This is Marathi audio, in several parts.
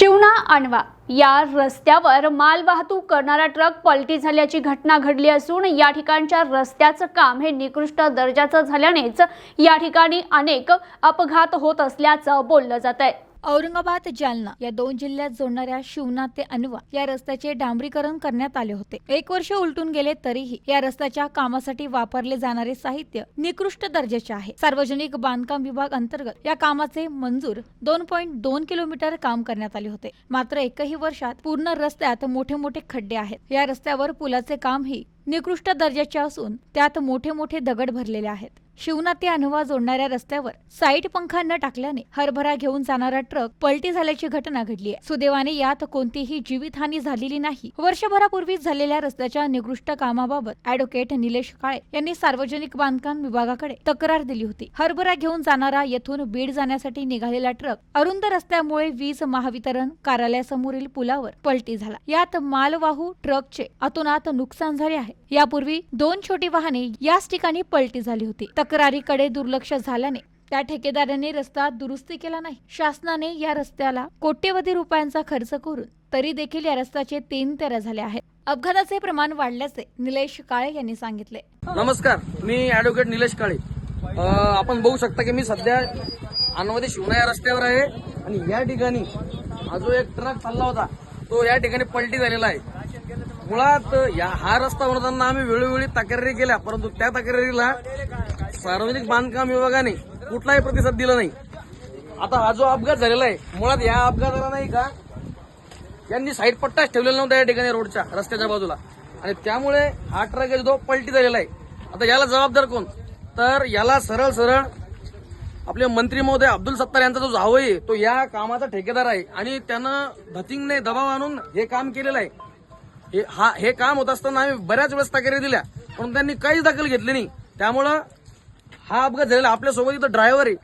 शिवना आणवा. या रस्त्यावर मालवाहतूक करणारा ट्रक पलटी झाल्याची घटना घडली असून या ठिकाणच्या रस्त्याचं काम हे निकृष्ट दर्जाचं झाल्यानेच या ठिकाणी अनेक अपघात होत असल्याचं बोललं जात आहे औरंगाबाद जालना या दोन जिल्ह्यात जोडणाऱ्या शिवना ते अनवा या रस्त्याचे डांबरीकरण करण्यात आले होते. एक वर्ष उलटून गेले तरीही या रस्त्याच्या कामासाठी वापरले जाणारे साहित्य निकृष्ट दर्जाचे आहे. सार्वजनिक बांधकाम विभाग अंतर्गत या कामाचे मंजूर दोन पॉईंट दोन किलोमीटर काम करण्यात आले होते. मात्र एकही वर्षात पूर्ण रस्त्यात मोठे मोठे खड्डे आहेत. या रस्त्यावर पुलाचे कामही निकृष्ट दर्जाचे असून त्यात मोठे मोठे दगड भरलेले आहेत. शिवना ते अनवा जोडणाऱ्या रस्त्यावर साईट पंखा न टाकल्याने हरभरा घेऊन जाणारा ट्रक पलटी झाल्याची घटना घडली आहे. सुदैवाने यात कोणतीही जीवितहानी झालेली नाही. वर्षभरापूर्वीच झालेल्या रस्त्याच्या निकृष्ट कामाबाबत अॅडव्होकेट निलेश काळे यांनी सार्वजनिक बांधकाम विभागाकडे तक्रार दिली होती. हरभरा घेऊन जाणारा येथून बीड जाण्यासाठी निघालेला ट्रक अरुंद रस्त्यामुळे वीज महावितरण कार्यालयासमोरील पुलावर पलटी झाला. यात मालवाहू ट्रकचे अतोनात नुकसान झाले आहे. यापूर्वी दोन छोटी वाहने याच ठिकाणी पलटी झाली होती. तक्रारीकडे दुर्लक्ष झाल्याने त्या ठेकेदाराने रस्ता दुरुस्ती केला नाही. शासनाने या रस्त्याला कोट्यवधी रुपयांचा खर्च करून तरी देखील या रस्त्याचे तीन तेरा झाले आहेत. अपघाताचे प्रमाण वाढल्याचे निलेश काळे यांनी सांगितले. नमस्कार मी ऍडव्होकेट निलेश काळे. आपण बघू शकता की मी सध्या अनवधी शिवना या रस्त्यावर आहे आणि या ठिकाणी हा जो एक ट्रक चालला होता. तो या ठिकाणी पलटी झालेला आहे. मुळात या हा रस्ता बनवताना आम्ही वेळोवेळी तक्रारी केल्या परंतु त्या तक्रारीला सार्वजनिक बांधकाम विभागाने कुठलाही प्रतिसाद दिला नाही. आता हा जो अपघात झालेला आहे मुळात या अपघाताला नाही का यांनी साईड पट्टाच ठेवलेला नव्हता या ठिकाणी रोडच्या रस्त्याच्या बाजूला. आणि त्यामुळे हा ट्रक आहे जो पलटी झालेला आहे आता याला जबाबदार कोण? तर याला सरळ सरळ आपले मंत्री महोदय अब्दुल सत्तार यांचा जो जावई आहे तो या कामाचा ठेकेदार आहे. आणि त्यानं धतिंगने दबाव आणून हे काम केलेलं आहे. हे हा हे काम होत असताना आम्ही बऱ्याच वेळेस तक्रारी दिल्या पण त्यांनी काहीच दखल घेतली नाही. त्यामुळं हा अपघात झालेला आपल्यासोबत इथं ड्रायव्हर आहे.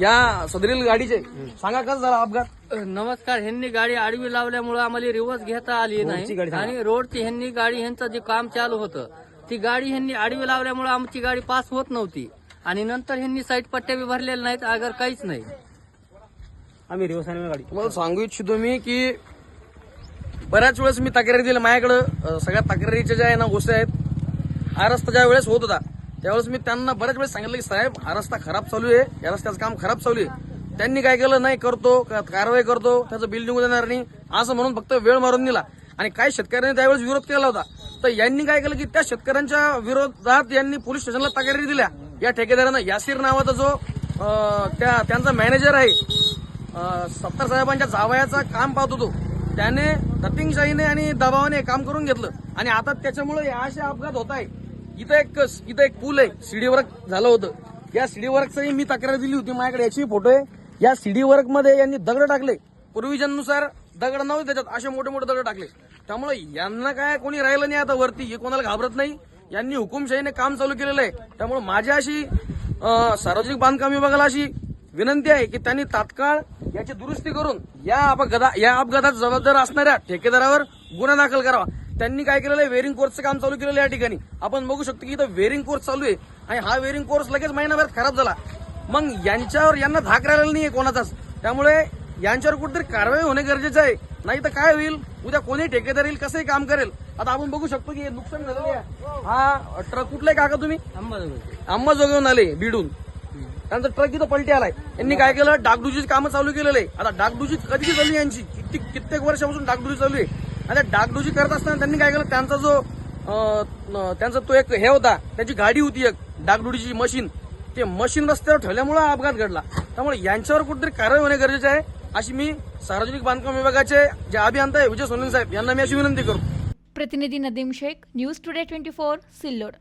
या सदरील गाडीचे. सांगा कसं झाला अपघात? नमस्कार. ह्यांनी गाडी आडवी लावल्यामुळे आम्हाला रिवर्स घेता आली नाही. आणि रोडची ह्यांनी गाडी ह्यांचं जे काम चालू होतं ती गाडी ह्यांनी आडवी लावल्यामुळे आमची गाडी पास होत नव्हती. आणि नंतर ह्यांनी साईड पट्ट्या बी भरलेल्या नाहीत अगर काहीच नाही. तुम्हाला सांगू इच्छितो मी की बऱ्याच वेळेस मी तक्रारी दिली माझ्याकडं सगळ्या तक्रारीच्या ज्या आहे ना गोष्टी आहेत हा रस्ता ज्या वेळेस होत होता त्यावेळेस मी त्यांना बऱ्याच वेळेस सांगितलं की साहेब हा रस्ता खराब चालू आहे या रस्त्याचं काम खराब चालू आहे. त्यांनी काय केलं? नाही करतो कारवाई करतो त्याचं बिल निघू देणार नाही. असं म्हणून फक्त वेळ मारून दिला. आणि काही शेतकऱ्यांनी त्यावेळेस विरोध केला होता. तर यांनी काय केलं की त्या शेतकऱ्यांच्या विरोधात यांनी पोलीस स्टेशनला तक्रारी दिल्या. या ठेकेदारानं यासीर नावाचा जो त्या त्यांचा मॅनेजर आहे सत्तार साहेबांच्या जावयाचा काम पाहत होतो. त्याने दतिंगशाहीने आणि दबावाने काम करून घेतलं. आणि आता त्याच्यामुळे हे असे अपघात होत आहे इथं एक इथं एक पूल आहे सीडी वर्क झालं होतं. या सीडी वर्कचंही मी तक्रार दिली होती माझ्याकडे याची फोटो आहे. या सीडी वर्कमध्ये यांनी दगड टाकले. पूर्वीजनुसार दगड नव्हते त्याच्यात असे मोठे मोठे दगड टाकले. त्यामुळे यांना काय कोणी राहिलं नाही आता वरती हे कोणाला घाबरत नाही. यांनी हुकुमशाहीने काम चालू केलेलं आहे. त्यामुळे माझी अशी सार्वजनिक बांधकाम विभागाला अशी विनंती आहे की त्यांनी तात्काळ याची दुरुस्ती करून या अपघाता या अपघातात जबाबदार असणाऱ्या ठेकेदारावर गुन्हा दाखल करावा. त्यांनी काय केलेलं आहे? वेरिंग कोर्सचं काम चालू केलेलं आहे या ठिकाणी. आपण बघू शकतो की इथं वेरिंग कोर्स चालू आहे आणि हा वेरिंग कोर्स लगेच महिनाभरात खराब झाला. मग यांच्यावर यांना धाक राहिलेला नाहीये कोणाचाच. त्यामुळे यांच्यावर कुठेतरी कारवाई होणे गरजेचं आहे. नाही तर काय होईल? उद्या कोणी ठेकेदार येईल कसंही काम करेल. आता आपण बघू शकतो की हे नुकसान झालेलं आहे. हा ट्रक कुठलाय काका तुम्ही? अंबाजोगाईहून आले बीडून त्यांचा ट्रक इथं पलटी आलाय. यांनी काय केलं? डागडुजीची कामं चालू केलेलं. आहे आता डागडुजी कधी चालली यांची? किती कित्येक वर्षापासून डागडुजी चालू आहे. आता डागडुजी करत असताना त्यांनी काय केलं? त्यांचा जो त्यांचा तो एक हे होता. त्याची गाडी होती एक डागडुजीची मशीन. ते मशीन रस्त्यावर ठेवल्यामुळे अपघात घडला. त्यामुळे यांच्यावर कुठेतरी कारवाई होणे गरजेचे आहे. अशी मी सार्वजनिक बांधकाम विभागाचे जे अभियंता आहे विजय सोनवणे साहेब यांना मी अशी विनंती करतो प्रतिनिधी Nadeem Shaikh news today twenty four Sillod.